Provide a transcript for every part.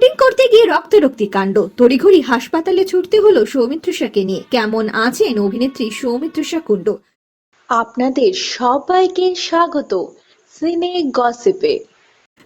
Shooting করতে গিয়ে রক্ত রক্তি কাণ্ড। তড়িঘড়ি হাসপাতালে ছুটতে হলো সৌমিত্র শাকে নিয়ে। কেমন আছেন অভিনেত্রী সৌমিত্র শাহ কুণ্ড আপনাদের সবাইকে স্বাগত। সিনে গসিপে।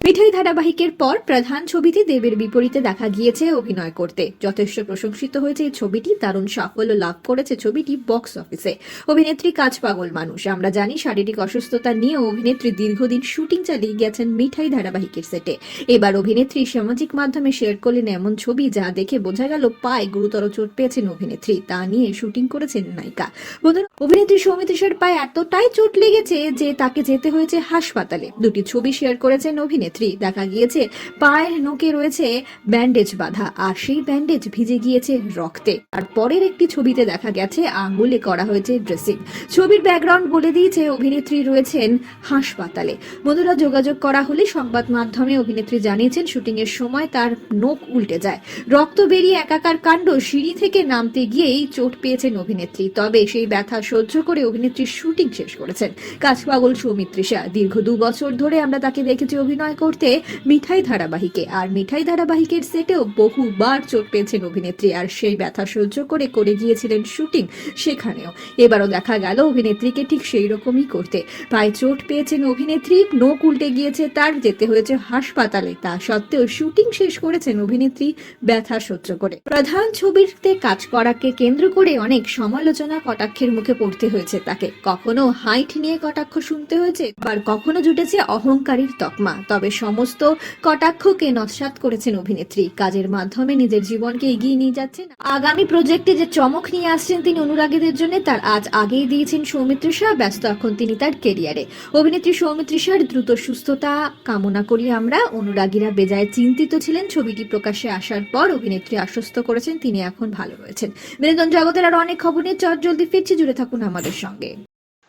মিঠাই ধারাবাহিকের পর প্রধান ছবিতে দেবের বিপরীতে দেখা গিয়েছে অভিনয় করতে। যথেষ্ট প্রশংসিত হয়েছে এই ছবিটি, দারুণ সাফল্য লাভ করেছে ছবিটি বক্স অফিসে। অভিনেত্রী কাজ পাগল মানুষ। আমরা জানি শারীরিক অসুস্থতা নিয়ে অভিনেত্রী দীর্ঘদিন শুটিং চালিয়ে গেছেন মিঠাই ধারাবাহিকের সেটে। এবার অভিনেত্রী সামাজিক মাধ্যমে শেয়ার করলেন এমন ছবি যা দেখে বোঝা গেল পায়ে গুরুতর চোট পেয়েছেন অভিনেত্রী। তা নিয়ে শুটিং করেছেন নায়িকা। বন্ধুরা, অভিনেত্রী সৌমিত্রিষার পায়ে এতটাই চোট লেগেছে যে তাকে যেতে হয়েছে হাসপাতালে। দুটি ছবি শেয়ার করেছেন অভিনেত্রী। দেখা গিয়েছে, পায়ের নোকে রয়েছে ব্যান্ডেজ বাঁধা আর সেই ব্যান্ডেজ ভিজে গিয়েছে রক্তে। আর পরের একটি ছবিতে দেখা গেছে আঙ্গুলে করা হয়েছে ড্রেসিং ছবির ব্যাকগ্রাউন্ড বলে দিয়েছে, অভিনেত্রী রয়েছেন হাসপাতালে। বন্ধুরা, যোগাযোগ করা হলে সংবাদ মাধ্যমে অভিনেত্রী জানিয়েছেন, শুটিং এর সময় তার নোক উল্টে যায়। রক্ত বেরিয়ে একাকার কাণ্ড সিঁড়ি থেকে নামতে গিয়েই চোট পেয়েছেন অভিনেত্রী। তবে সেই ব্যথা সহ্য করে অভিনেত্রী শুটিং শেষ করেছেন। কাজ পাগল সৌমিত্রিষা, দীর্ঘ দু বছর ধরে আমরা তাকে দেখেছি অভিনয় করতে মিঠাই ধারাবাহিকে। আর মিঠাই ধারাবাহিকের সেটেও বহুবার চোট পেয়েছেন অভিনেত্রী, আর সেই ব্যথা সহ্য করে করে গিয়েছিলেন শুটিং সেখানেও। এবারও দেখা গেল অভিনেত্রীকে ঠিক সেই রকমই করতে। পায়ে চোট পেয়েছেন অভিনেত্রী নোক উল্টে গিয়েছে তার, যেতে হয়েছে হাসপাতালে। তা সত্ত্বেও শুটিং শেষ করেছেন অভিনেত্রী, ব্যথা সহ্য করে। প্রধান ছবিতে কাজ করাকে কেন্দ্র করে অনেক সমালোচনা কটাক্ষের মুখে পড়তে হয়েছে তাকে। কখনো হাইট নিয়ে কটাক্ষ শুনতে হয়েছে, আবার কখনো জুটেছে অহংকারীর তকমা। তবে সমস্ত কটাক্ষকে নস্বাত করেছেন অভিনেত্রী। কাজের মাধ্যমে নিজের জীবনকে এগিয়ে নিয়ে যাচ্ছেন। আগামী প্রজেক্টে যে চমক নিয়ে আসছেন তিনি অনুরাগীদের জন্য, তার আজ আগেই দিয়েছেন সৌমিত্রিষা ব্যস্ত এখন তিনি তার কেরিয়ারে অভিনেত্রী সৌমিত্রিষার দ্রুত সুস্থতা কামনা করি আমরা। অনুরাগীরা বেজায় চিন্তিত ছিলেন। ছবিটি প্রকাশ্যে আসার পর অভিনেত্রী আশ্বস্ত করেছেন, তিনি এখন ভালো রয়েছেন। বিনোদন জগতের আর অনেক খবর নিয়ে চট জলদি ফিরছি। জুড়ে থাকুন আমাদের সঙ্গে।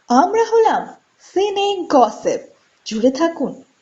আমরা হলাম সিনে গসিপ। জুড়ে থাকুন।